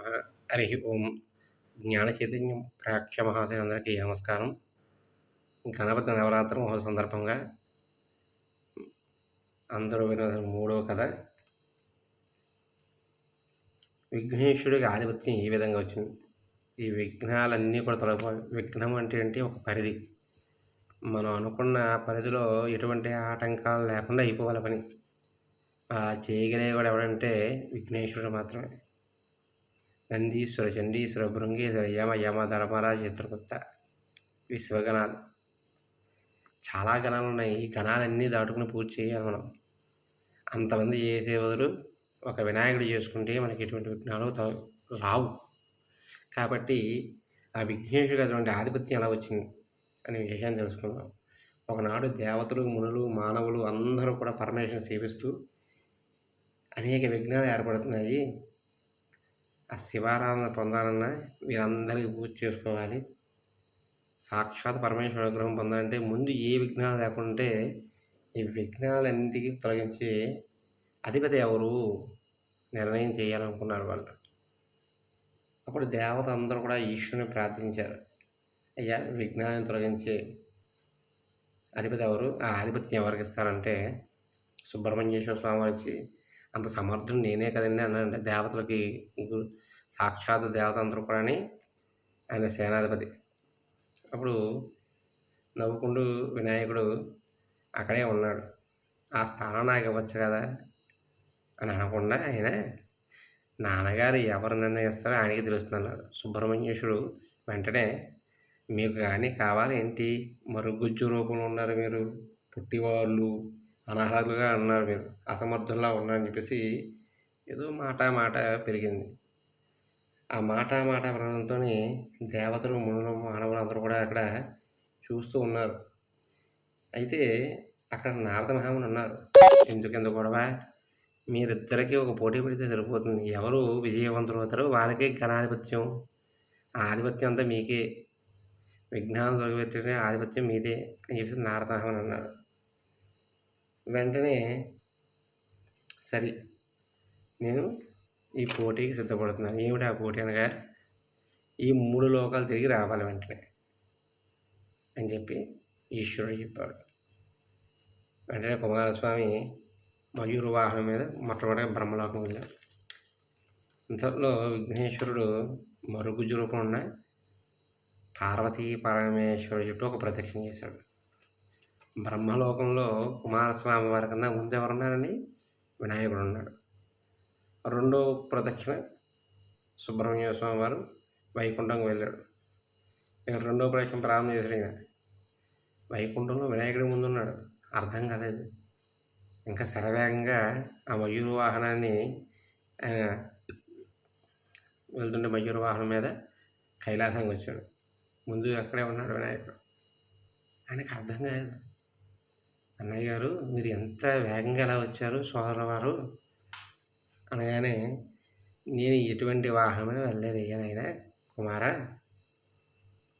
హరి ఓం జ్ఞాన చైతన్యం ప్రేక్ష మహాశయులందరికీ నమస్కారం. గణపతి నవరాత్రి మహోత్సవ సందర్భంగా అందరూ వినోదం మూడవ కథ. విఘ్నేశ్వరుడికి ఆధిపత్యం ఈ విధంగా వచ్చింది? ఈ విఘ్నాలన్నీ కూడా తొలగిపోయి విఘ్నం అంటే ఏంటి? ఒక పరిధి. మనం అనుకున్న పరిధిలో ఎటువంటి ఆటంకాలు లేకుండా అయిపోవాలి పని. ఆ చేయగలిగే కూడా ఎవడంటే విఘ్నేశ్వరుడు మాత్రమే. నందీశ్వర చండీశ్వర భృంగేశ్వర యమ యమ ధర్మరాజ చిత్రగుప్త విశ్వగణాలు చాలా గణాలు ఉన్నాయి. ఈ గణాలన్నీ దాటుకుని పూజ చేయాలి మనం. అంతమంది చేసే బదులు ఒక వినాయకుడు చేసుకుంటే మనకి ఎటువంటి విఘ్నాలు రావు. కాబట్టి ఆ విఘ్నేశ్వరుడు అటువంటి ఆధిపత్యం ఎలా వచ్చింది అనే విషయాన్ని తెలుసుకుందాం. ఒకనాడు దేవతలు మునులు మానవులు అందరూ కూడా పరమేశ్వరుని సేవిస్తూ అనేక విఘ్నాలు ఏర్పడుతున్నాయి. ఆ శివారాధన పొందాలన్నా మీరందరికీ పూజ చేసుకోవాలి. సాక్షాత్ పరమేశ్వర అనుగ్రహం పొందాలంటే ముందు ఏ విఘ్నాలు లేకుంటే ఈ విఘ్నాలన్నింటికి తొలగించి అధిపతి ఎవరు నిర్ణయం చేయాలనుకున్నారు వాళ్ళు. అప్పుడు దేవత అందరూ కూడా ఈశ్వరుని ప్రార్థించారు. అయ్యా విఘ్నాలను తొలగించే అధిపతి ఎవరు? ఆ ఆధిపత్యం ఎవరికి ఇస్తారంటే సుబ్రహ్మణ్యేశ్వర స్వామి వచ్చి అంత సమర్థుడు నేనే కదండి అన్నారంటే దేవతలకి సాక్షాత్ దేవత అందరూ కూడా ఆయన సేనాధిపతి. అప్పుడు నవ్వుకుంటూ వినాయకుడు అక్కడే ఉన్నాడు. ఆ స్థానం నాకు ఇవ్వచ్చు కదా అని అనకుండా ఆయన నాన్నగారు ఎవరు నిర్ణయిస్తారో ఆయనకి తెలుస్తుంది సుబ్రహ్మణ్యేశుడు వెంటనే మీకు కానీ కావాలి ఏంటి? మరుగుజ్జు రూపంలో ఉన్నారు మీరు. పుట్టివాళ్ళు అనాథలుగా ఉన్నారు మీరు అసమర్థుల్లా ఉన్నారని చెప్పేసి ఏదో మాట మాట పెరిగింది. ఆ మాట మాట పెరగడంతో దేవతలు మునులు మానవులు అందరూ కూడా అక్కడ చూస్తూ ఉన్నారు. అయితే అక్కడ నారద మహాముని ఉన్నారు. ఎందుకెంత గొడవ? మీరిద్దరికీ ఒక పోటీ పెడితే సరిపోతుంది. ఎవరు విజయవంతులు అవుతారో వాళ్ళకే ఘనాధిపత్యం. ఆధిపత్యం అంతా మీకే. విజ్ఞానం తొలగిపెట్టిన ఆధిపత్యం మీదే అని చెప్పేసి నారద మహాముని అన్నారు. వెంటనే సరే నేను ఈ పోటీకి సిద్ధపడుతున్నాను. ఏమిటి ఆ పోటీ అనగా ఈ మూడు లోకాలు తిరిగి రావాలి వెంటనే అని చెప్పి ఈశ్వరుడు చెప్పాడు. వెంటనే కుమారస్వామి మయూర వాహనం మీద మొట్టమొదటిగా బ్రహ్మలోకం వెళ్ళాడు. ఇంతలో విఘ్నేశ్వరుడు మరుగుజ్జు రూపం ఉన్న పార్వతీ పరమేశ్వరుడు చుట్టూ ఒక ప్రదక్షిణ చేశాడు. బ్రహ్మలోకంలో కుమారస్వామి వారి కన్నా ముందు ఎవరున్నారని వినాయకుడు ఉన్నాడు. రెండో ప్రదక్షిణ సుబ్రహ్మణ్య స్వామి వారు వైకుంఠంకి వెళ్ళాడు. ఇక రెండో ప్రదక్షిణ ప్రారంభం చేశాడు ఈయన. వైకుంఠంలో వినాయకుడి ముందు ఉన్నాడు. అర్థం కాలేదు. ఇంకా శరవేగంగా ఆ మయూర వాహనాన్ని ఆయన వెళ్తుంటే మయూర వాహనం మీద కైలాసానికి వచ్చాడు. ముందు అక్కడే ఉన్నాడు వినాయకుడు. ఆయనకు అర్థం కాలేదు. అన్నయ్య గారు మీరు ఎంత వేగంగా ఎలా వచ్చారు సోదరు వారు? అనగానే నేను ఎటువంటి వాహనమైన వెళ్ళలేదు ఆయన కుమారా.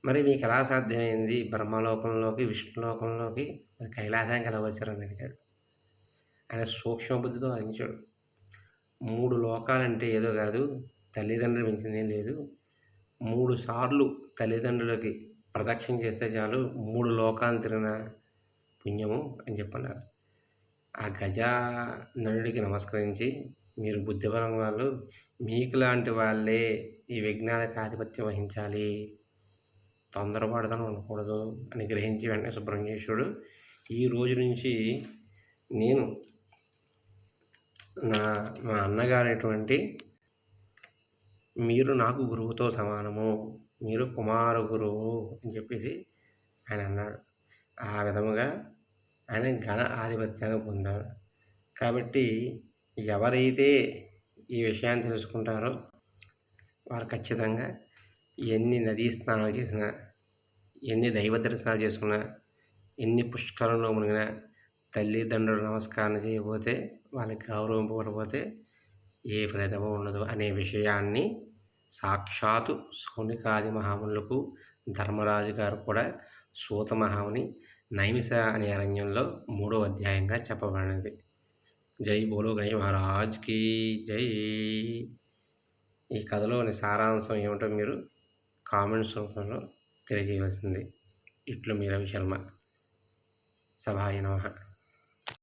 మరి మీకు ఎలా సాధ్యమైంది బ్రహ్మలోకంలోకి విష్ణులోకంలోకి మరి కైలాసానికి ఎలా వచ్చారని అడిగాడు ఆయన సూక్ష్మ బుద్ధితో అంచాడు మూడు లోకాలంటే ఏదో కాదు తల్లిదండ్రులు మించిందేం లేదు. మూడు సార్లు తల్లిదండ్రులకి ప్రదక్షిణ చేస్తే చాలు మూడు లోకాలు తిరిగిన పుణ్యము అని చెప్పన్నారు. ఆ గజాననుడికి నమస్కరించి మీరు బుద్ధిబలం వాళ్ళు మీకు లాంటి వాళ్ళే ఈ విజ్ఞానకు ఆధిపత్యం వహించాలి తొందరపడదని ఉండకూడదు అని గ్రహించి వెంటనే సుబ్రహ్మణ్యేశ్వరుడు ఈ రోజు నుంచి నేను నా మా అన్నగారైనటువంటి మీరు నాకు గురువుతో సమానము మీరు కుమార గురువు అని చెప్పేసి ఆయన అన్నాడు. ఆ విధముగా ఆయన ఘన ఆధిపత్యాన్ని పొందారు కాబట్టి ఎవరైతే ఈ విషయాన్ని తెలుసుకుంటారో వారు ఖచ్చితంగా ఎన్ని నదీ స్నానాలు చేసినా ఎన్ని దైవ దర్శనాలు చేసుకున్నా ఎన్ని పుష్కరంలో మునిగినా తల్లిదండ్రులు నమస్కారం చేయకపోతే వాళ్ళకి గౌరవింపకపోతే ఏ ఫలితము ఉండదు అనే విషయాన్ని సాక్షాత్తు సోనికాది మహాములకు ధర్మరాజు గారు కూడా సూతమహాముని నైమిష అనే అరణ్యంలో మూడో అధ్యాయంగా చెప్పబడినది. జై బోలో గణేష్ మహారాజ్కి జై. ఈ కథలోని సారాంశం ఏమిటో మీరు కామెంట్స్ రూపంలో తెలియజేయవలసింది. ఇట్లు మీ రవి శర్మ సభాయ నమః.